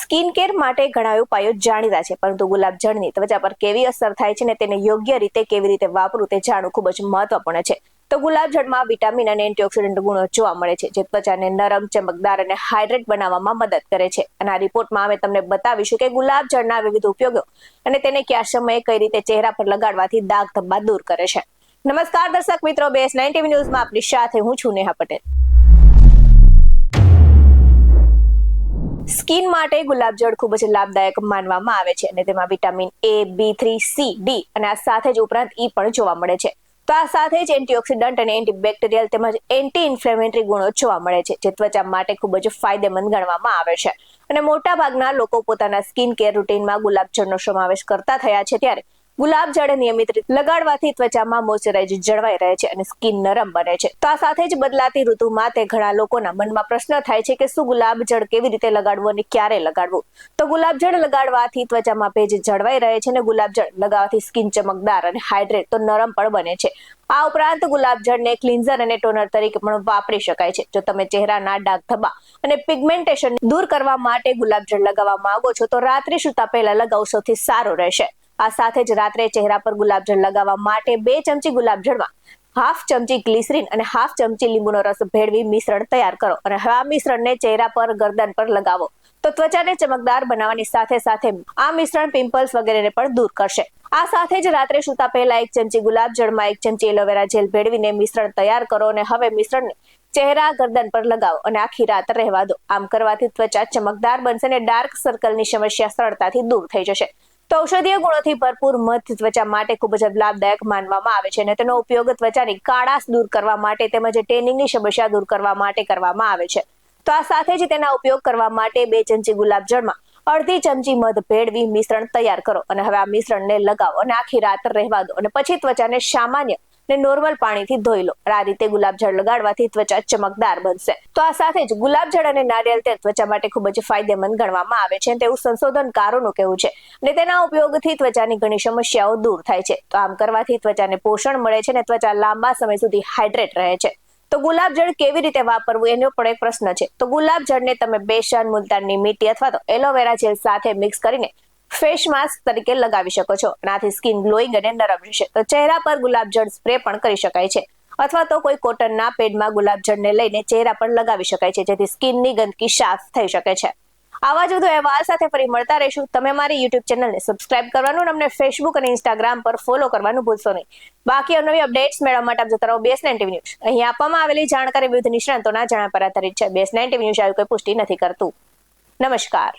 Skin care માટે ઘણા ઉપાયો જાણીતા છે, પરંતુ ગુલાબજળની ત્વચા પર કેવી અસર થાય છે અને તેને યોગ્ય રીતે કેવી રીતે વાપરવું તે જાણવું ખૂબ જ મહત્વપૂર્ણ છે. તો ગુલાબજળમાં વિટામિન અને એન્ટીઓક્સિડન્ટ ગુણો જોવા મળે છે, જે ત્વચાને નરમ, ચમકદાર અને હાઇડ્રેટ બનાવવામાં મદદ કરે છે. અને આ રિપોર્ટમાં અમે તમને બતાવીશું કે ગુલાબજળના વિવિધ ઉપયોગો અને તેને કયા સમયે કઈ રીતે ચહેરા પર લગાડવાથી દાગ ધબ્બા દૂર કરે છે. નમસ્કાર દર્શક મિત્રો, બેસ નાઇન ટીવી ન્યૂઝમાં આપની સાથે હું છું નેહા પટેલ. સ્કિન માટે ગુલાબજળ ખૂબ જ લાભદાયક માનવામાં આવે છે અને તેમાં vitamin A B three C D અને આ સાથે જ ઉપરાંત ઈ પણ જોવા મળે છે. તો આ સાથે જ એન્ટીઓક્સિડન્ટ અને એન્ટીબેક્ટેરિયલ તેમજ એન્ટી ઇન્ફ્લેમેટરી ગુણો જોવા મળે છે, જે ત્વચા માટે ખૂબ જ ફાયદેમંદ ગણવામાં આવે છે. અને મોટા ભાગના લોકો પોતાના સ્કિન કેર રૂટીનમાં ગુલાબજળનો સમાવેશ કરતા થયા છે ત્યારે ગુલાબજળ નિયમિત રીતે લગાડવાથી ત્વચામાં મોઇશ્ચરાઇઝ જળવાઈ રહે છે અને સ્કિન નરમ બને છે. તો આ સાથે જ બદલાતી ઋતુમાં તે ઘણા લોકોના મનમાં પ્રશ્ન થાય છે કે શું ગુલાબજળ કેવી રીતે લગાડવું અને ક્યારે લગાડવું? તો ગુલાબજળ લગાડવાથી ત્વચામાં ભેજ જળવાઈ રહે છે અને ગુલાબજળ લગાવવાથી સ્કિન ચમકદાર અને હાઇડ્રેટ તો નરમ પણ બને છે. આ ઉપરાંત ગુલાબજળને ક્લિન્ઝર અને ટોનર તરીકે પણ વાપરી શકાય છે. જો તમે ચહેરાના ડાઘ ધબ્બા અને પિગમેન્ટેશન દૂર કરવા માટે ગુલાબજળ લગાવવા માંગો છો, તો રાત્રિ સૂતા પહેલા લગાવ સૌથી સારું રહેશે. આ સાથે જ રાત્રે ચહેરા પર ગુલાબજળ લગાવવા માટે બે ચમચી ગુલાબજળમાં હાફ ચમચી ગ્લિસરીન અને હાફ ચમચી લીંબુનો રસ ભેળવી મિશ્રણ તૈયાર કરો અને આ મિશ્રણને ચહેરા પર ગરદન પર લગાવો. તો ત્વચાને ચમકદાર બનાવવાની સાથે સાથે આ મિશ્રણ પિમ્પલ્સ વગેરેને પણ દૂર કરશે. આ સાથે જ રાત્રે સૂતા પહેલા એક ચમચી ગુલાબજળમાં એક ચમચી એલોવેરા જેલ ભેળવીને મિશ્રણ તૈયાર કરો અને હવે મિશ્રણને ચહેરા ગરદન પર લગાવો અને આખી રાત રહેવા દો. આમ કરવાથી ત્વચા ચમકદાર બનશે અને ડાર્ક સર્કલની સમસ્યા સરળતાથી દૂર થઈ જશે. ઔષધીય ગુણોથી ભરપૂર મધ ત્વચા માટે ખૂબ જ લાભદાયક માનવામાં આવે છે અને તેનો ઉપયોગ ત્વચાની કાળાશ દૂર કરવા માટે તેમજ ટેનિંગની સમસ્યા દૂર કરવા માટે કરવામાં આવે છે. તો આ સાથે જ તેના ઉપયોગ કરવા માટે બે ચમચી ગુલાબ જળમાં અડધી ચમચી મધ ભેળવી મિશ્રણ તૈયાર કરો અને હવે આ મિશ્રણને લગાવો અને આખી રાત રહેવા દો અને પછી ત્વચાને સામાન્ય ને નોર્મલ પાણીથી ધોઈ લો. આ રીતે ગુલાબજળ લગાડવાથી ત્વચા ચમકદાર બનશે. તો આ સાથે જ ગુલાબજળ અને નારિયેળ તેલ ત્વચા માટે ખૂબ જ ફાયદેમંદ ગણવામાં આવે છે તેવું સંશોધનકારોનું કહેવું છે. અને તેના ઉપયોગથી ત્વચાની ઘણી સમસ્યાઓ દૂર થાય છે. તો આમ કરવાથી ત્વચાને પોષણ મળે છે અને ત્વચા લાંબા સમય સુધી હાઇડ્રેટ રહે છે. તો ગુલાબજળ કેવી રીતે વાપરવું એનો પણ એક પ્રશ્ન છે. તો ગુલાબજળને તમે બેસન, મુલતાનની મીઠી અથવા તો એલોવેરા જેલ સાથે મિક્સ કરીને ફેસ માસ્ક તરીકે લગાવી શકો છો. આનાથી સ્કિન ગ્લોઈંગ અને નરમ રહેશે તો ચહેરા પર ગુલાબજળ સ્પ્રે પણ કરી શકાય છે. અથવા તો કોઈ કોટનના પેડમાં ગુલાબજળને લઈને ચહેરા પર લગાવી શકાય છે, જેથી સ્કિનની ગંદકી સાફ થઈ શકે છે. આવા જ વધુ અહેવાલ સાથે ફરી મળતા રહીશું. તમે મારી યુટ્યુબ ચેનલને સબસ્ક્રાઇબ કરવાનું અને અમને ફેસબુક અને ઇન્સ્ટાગ્રામ પર ફોલો કરવાનું ભૂલશો નહીં. બાકી નવી અપડેટ્સ મેળવવા માટે આપ જતા રહો બેસ નાઇન ન્યૂઝ. અહીં આપવામાં આવેલી જાણકારી વિવિધ નિષ્ણાંતોના જણા પર આધારિત છે. બેસ નાઇન ન્યૂઝ આવી કોઈ પુષ્ટિ નથી કરતું. નમસ્કાર.